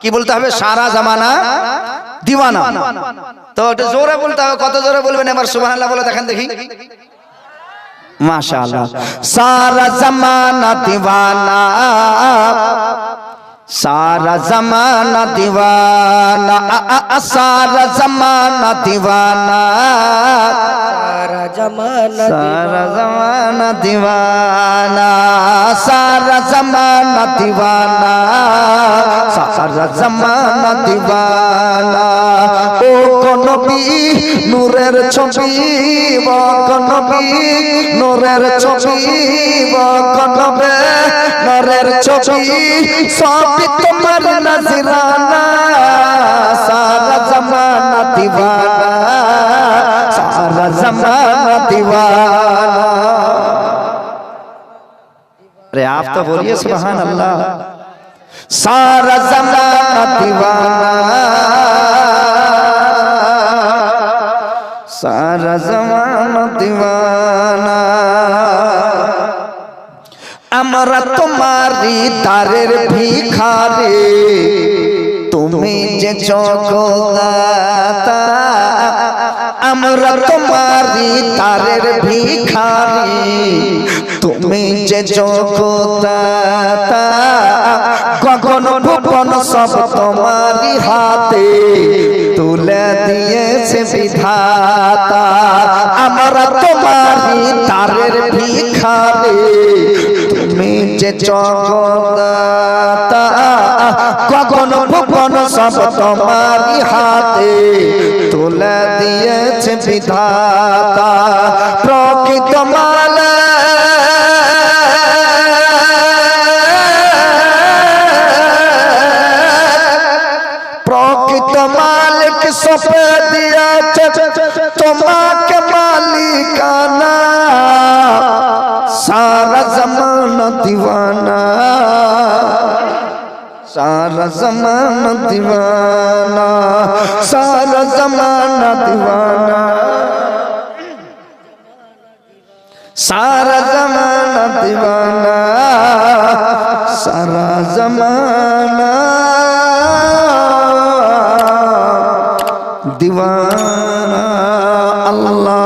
কি বলতে হবে? সারা জামানা দিওয়ানা। তো একটু জোরে বলতে হবে কত জোরে বলবেন এবার? সুবহানাল্লাহ বলে দেখেন দেখি। মাশাআল্লাহ। সারা জামানা দিওয়ানা। সারা জামানা দিওয়ানা। আ, আ, আ, সারা জামানা সারা জামানা দিওয়ানা, সারা জামানা দিওয়ানা, সারা জামানা দিওয়ানা। ও নবী, নূরের ছবি, ও নবী, নূরের ছবি, ও নবে, নূরের ছবি, সবই তোমার নজরানা। সারা জামানা দিওয়ানা। सारा जमाना दीवाना अरे आप तो बोलिए सुबहान अल्लाह सारा जमाना दीवाना सारा जमाना दीवाना আমরা তোমারি তারের ভিখারে তুমি যে জগদাতা আমরা তোমারি তারের ভিখারি। তুমি যে জগদাতা গগন ভুবন সব তোমারি হাতে তুলে দিয়েছে বিধাতা। আমরা তোমারি তারের ভিখারি। তুমি যে জগদাতা গগন ভুবন সব তোমারি হাতে তুলে দিয়েছে বিধাতা প্রকৃত মালা। প্রকৃত মালিক সপে দিয়েছে তোমাকে মালিকানা সারা জমানা দিওয়ানা সারা জমানা দিওয়ানা। সারা জমানা দিওয়ানা সারা জমানা। দিওয়ানা আল্লাহ